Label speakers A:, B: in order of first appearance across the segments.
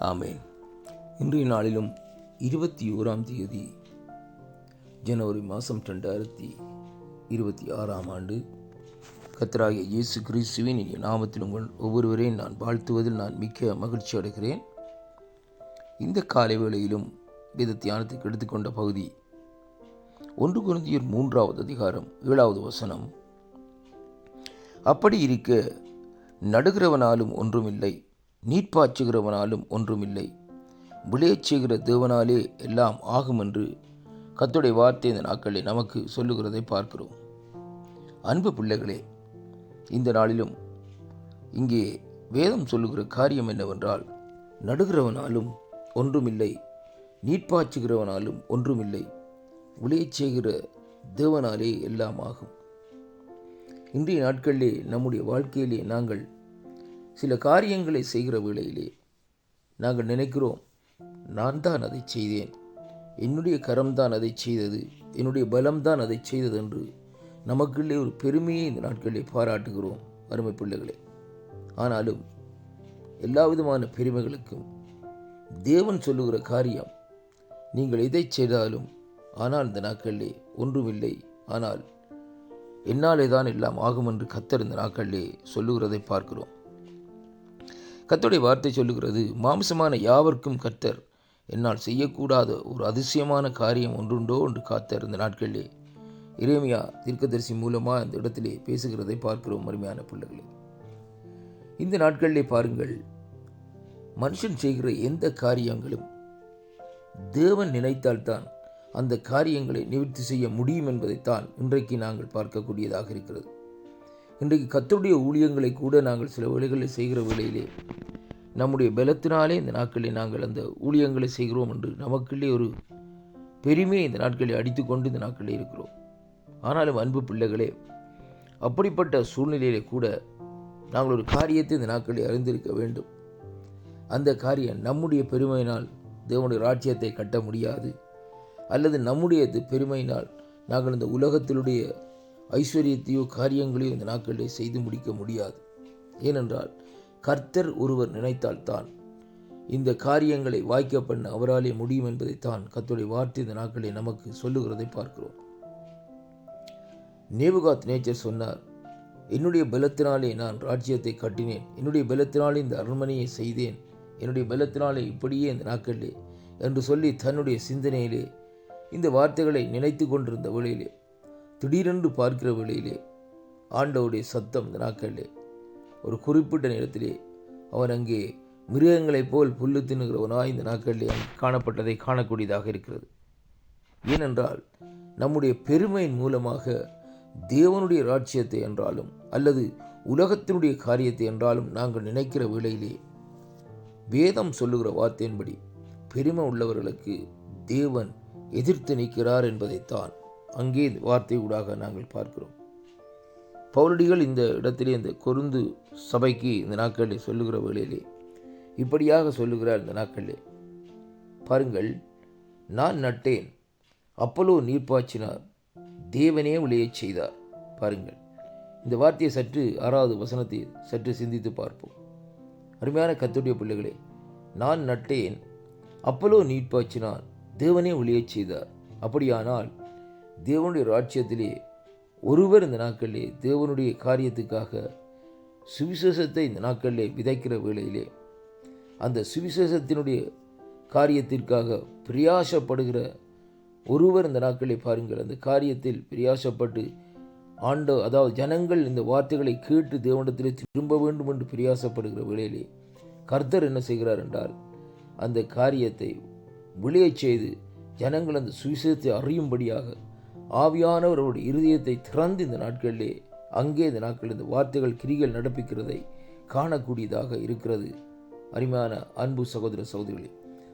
A: ஆமேன். இன்றைய நாளிலும் இருபத்தி ஓராம் தேதி ஜனவரி மாதம் ரெண்டாயிரத்தி இருபத்தி ஆறாம் ஆண்டு கத்தராகிய இயேசு கிறிஸ்துவின் இனிய நாமத்தில் உங்கள் ஒவ்வொருவரையும் நான் வாழ்த்துவதில் நான் மிக்க மகிழ்ச்சி அடைகிறேன். இந்த காலை வேளையிலும் வேத தியானத்துக்கு எடுத்துக்கொண்ட பகுதி ஒன்று குருந்தியர் மூன்றாவது அதிகாரம் ஏழாவது வசனம். அப்படி இருக்க நடுகிறவனாலும் ஒன்றுமில்லை. நீட்பாய்ச்சுகிறவனாலும் ஒன்றுமில்லை. விளையச் தேவனாலே எல்லாம் ஆகும் என்று கத்துடைய வார்த்தை இந்த நாட்களில் நமக்கு சொல்லுகிறதை பார்க்கிறோம். அன்பு பிள்ளைகளே இந்த நாளிலும் இங்கே வேதம் சொல்லுகிற காரியம் என்னவென்றால் நடுகிறவனாலும் ஒன்றுமில்லை நீட்பாய்ச்சுகிறவனாலும் ஒன்றுமில்லை விளையச் செய்கிற தேவனாலே எல்லாம் ஆகும். இன்றைய நாட்களிலே நம்முடைய வாழ்க்கையிலே நாங்கள் சில காரியங்களை செய்கிற வேளையிலே நாங்கள் நினைக்கிறோம் நான் தான் அதை செய்தேன். என்னுடைய கரம்தான் அதை செய்தது. என்னுடைய பலம்தான் அதை செய்தது என்று நமக்குள்ளே ஒரு பெருமையை இந்த நாட்களிலே பாராட்டுகிறோம் அருமை பிள்ளைகளே. ஆனாலும் எல்லா விதமான பெருமைகளுக்கும் தேவன் சொல்லுகிற காரியம் நீங்கள் எதை செய்தாலும் ஆனால் இந்த நாட்களிலே ஒன்றுமில்லை. ஆனால் என்னாலே தான் எல்லாம் ஆகும் என்று கத்தர் இந்த நாட்களிலே சொல்லுகிறதை பார்க்கிறோம். கத்தோடைய வார்த்தை சொல்லுகிறது மாம்சமான யாவர்க்கும் கர்த்தர் என்னால் செய்யக்கூடாத ஒரு அதிசயமான காரியம் ஒன்றுண்டோ என்று காத்தர் இந்த நாட்களிலே. இறைமையா தீர்க்கதரிசி மூலமாக இந்த இடத்திலே பேசுகிறதை பார்க்கிறோம் அருமையான பிள்ளைகளே. இந்த நாட்களிலே பாருங்கள் மனுஷன் செய்கிற எந்த காரியங்களும் தேவன் நினைத்தால்தான் அந்த காரியங்களை நிவர்த்தி செய்ய முடியும் என்பதைத்தான் இன்றைக்கு நாங்கள் பார்க்கக்கூடியதாக இருக்கிறது. இன்றைக்கு கத்தருடைய ஊழியங்களை கூட நாங்கள் சில வேலைகளை செய்கிற வேளையிலே நம்முடைய பலத்தினாலே இந்த நாட்களில் நாங்கள் அந்த ஊழியங்களை செய்கிறோம் என்று நமக்குள்ளே ஒரு பெருமையை இந்த நாட்களில் அடித்துக்கொண்டு இந்த நாட்களில் இருக்கிறோம். ஆனாலும் அன்பு பிள்ளைகளே அப்படிப்பட்ட சூழ்நிலையிலே கூட நாங்கள் ஒரு காரியத்தை இந்த நாட்களில் அறிந்திருக்க வேண்டும். அந்த காரியம் நம்முடைய பெருமையினால் தேவனுடைய ராஜ்யத்தை கட்ட முடியாது. அல்லது நம்முடைய பெருமையினால் நாங்கள் இந்த உலகத்தினுடைய ஐஸ்வர்யத்தையோ காரியங்களையோ இந்த நாட்களிலே செய்து முடிக்க முடியாது. ஏனென்றால் கர்த்தர் ஒருவர் நினைத்தால்தான் இந்த காரியங்களை வாய்க்க பண்ண அவராலே முடியும் என்பதைத்தான் கத்துடைய வார்த்தை இந்த நாட்களை நமக்கு சொல்லுகிறதை பார்க்கிறோம். நேபுகாத் நேச்சர் சொன்னார் என்னுடைய பலத்தினாலே நான் ராஜ்யத்தை கட்டினேன். என்னுடைய பலத்தினாலே இந்த அரண்மனையை செய்தேன். என்னுடைய பலத்தினாலே இப்படியே இந்த நாட்களிலே என்று சொல்லி தன்னுடைய சிந்தனையிலே இந்த வார்த்தைகளை நினைத்து கொண்டிருந்த வேளையிலே திடீரென்று பார்க்கிற வேளையிலே ஆண்டவுடைய சத்தம் இந்த நாட்களிலே. ஒரு குறிப்பிட்ட நேரத்திலே அவன் அங்கே மிருகங்களைப் போல் புல்லு தின்னுகிறவனாய் இந்த நாட்களிலே காணப்பட்டதை காணக்கூடியதாக இருக்கிறது. ஏனென்றால் நம்முடைய பெருமையின் மூலமாக தேவனுடைய ராட்சியத்தை என்றாலும் அல்லது உலகத்தினுடைய காரியத்தை என்றாலும் நாங்கள் நினைக்கிற வேளையிலே வேதம் சொல்லுகிற வார்த்தையின்படி பெருமை உள்ளவர்களுக்கு தேவன் எதிர்த்து நிற்கிறார் என்பதைத்தான் அங்கே வார்த்தை ஊடாக நாங்கள் பார்க்கிறோம். பௌரடிகள் இந்த இடத்திலே இந்த கொருந்து சபைக்கு இந்த நாட்களில் சொல்லுகிற வேளையிலே இப்படியாக சொல்லுகிறார் இந்த நாட்களிலே. பாருங்கள் நான் நட்டேன் அப்பலோ நீர்ப்பாய்ச்சினார் தேவனே விளையச் செய்தார். பாருங்கள் இந்த வார்த்தையை சற்று ஆறாவது வசனத்தை சற்று சிந்தித்து பார்ப்போம். அருமையான கத்துடைய பிள்ளைகளே நான் நட்டேன் அப்பலோ நீட்பாய்ச்சினார் தேவனே ஒளியச் செய்தார். அப்படியானால் தேவனுடைய ராஜ்யத்திலே ஒருவர் இந்த நாட்களிலே தேவனுடைய காரியத்துக்காக சுவிசேஷத்தை இந்த நாட்களிலே விதைக்கிற வேளையிலே அந்த சுவிசேஷத்தினுடைய காரியத்திற்காக பிரியாசப்படுகிற ஒருவர் இந்த நாட்களை பாருங்கள் அந்த காரியத்தில் பிரியாசப்பட்டு ஆண்ட அதாவது ஜனங்கள் இந்த வார்த்தைகளை கேட்டு தேவனிடத்திலே திரும்ப வேண்டும் என்று பிரியாசப்படுகிற வேளையிலே கர்த்தர் என்ன செய்கிறார் என்றால் அந்த காரியத்தை விளையச் செய்து ஜனங்கள் அந்த சுவிசேஷத்தை அறியும்படியாக ஆவியானவர் அவருடைய இருதயத்தை திறந்து இந்த நாட்களிலே அங்கே இந்த நாட்கள் இந்த வார்த்தைகள் கிரிகள் நடப்பிக்கிறதை காணக்கூடியதாக இருக்கிறது. அருமையான அன்பு சகோதர சகோதரிகளே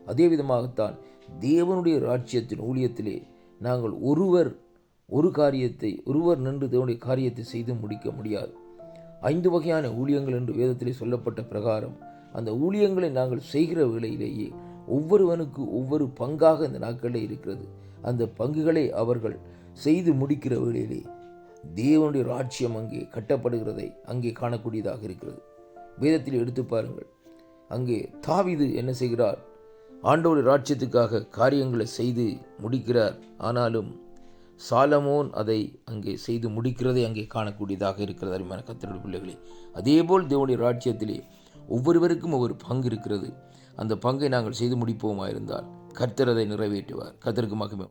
A: அதே விதமாகத்தான் தேவனுடைய ராஜ்யத்தின் ஊழியத்திலே நாங்கள் ஒருவர் ஒரு காரியத்தை ஒருவர் நின்று தேவனுடைய காரியத்தை செய்து முடிக்க முடியாது. ஐந்து வகையான ஊழியங்கள் என்று வேதத்திலே சொல்லப்பட்ட பிரகாரம் அந்த ஊழியங்களை நாங்கள் செய்கிற வேளையிலேயே ஒவ்வொருவனுக்கு ஒவ்வொரு பங்காக இந்த நாட்களில் இருக்கிறது. அந்த பங்குகளை அவர்கள் செய்து முடிக்கிற வேளையிலே தேவனுடைய ராஜ்யம் அங்கே கட்டப்படுகிறதை அங்கே காணக்கூடியதாக இருக்கிறது. வேதத்தில் எடுத்து பாருங்கள். அங்கே தாவிது என்ன செய்கிறார்? ஆண்டோடைய ராஜ்யத்துக்காக காரியங்களை செய்து முடிக்கிறார். ஆனாலும் சாலமோன் அதை அங்கே செய்து முடிக்கிறதை அங்கே காணக்கூடியதாக இருக்கிறது. அருமையான கத்தருடைய பிள்ளைகளே அதேபோல் தேவனுடைய ராஜ்யத்திலே ஒவ்வொருவருக்கும் ஒவ்வொரு பங்கு இருக்கிறது. அந்த பங்கை நாங்கள் செய்து முடிப்போமாயிருந்தால் கர்த்தர் அதை நிறைவேற்றுவார். கர்த்தருக்கு மகிமை.